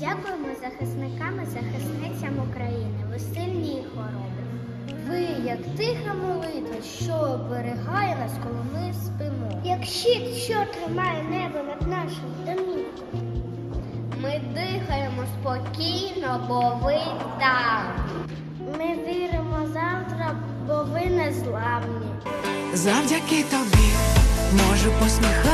Дякуємо захисникам і захисницям України. Ви сильні і хоробрі. Ви, як тиха молитва, що оберігає нас, коли ми спимо. Як щит, що тримає небо над нашим домівком. Ми дихаємо спокійно, бо ви там. Ми віримо завтра, бо ви незламні. Завдяки тобі можу посміхати,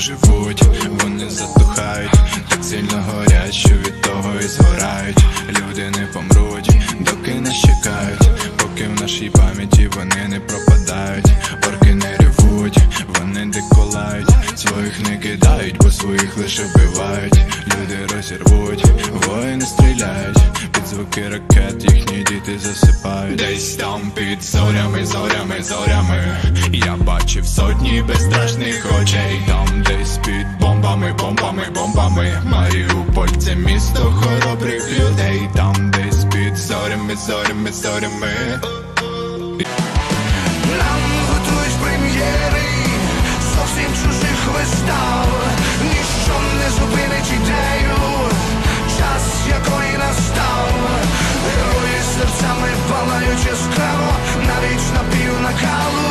живуть, вони затухають, так сильно горять, що від того і згорають. Люди не помруть, доки нас чекають, поки в нашій пам'яті вони не пропадають, орки не ревуть, вони деколають, своїх не кидають, бо своїх лише вбивають. Люди розірвуть, воїни стріляють, під звуки ракет їхні діти засипають. Десь там під зорями, зорями, зорями. Я бачив сотні безстрашних очей. Під бомбами, бомбами, бомбами. Маріуполь це місто хоробрих людей. Там десь під зорями, зорями, зорями. Нам готують прем'єри зовсім чужих вистав, ніщо не зупинить ідею, час якої настав, герої серцями палають яскраво, навіть на пів накалу,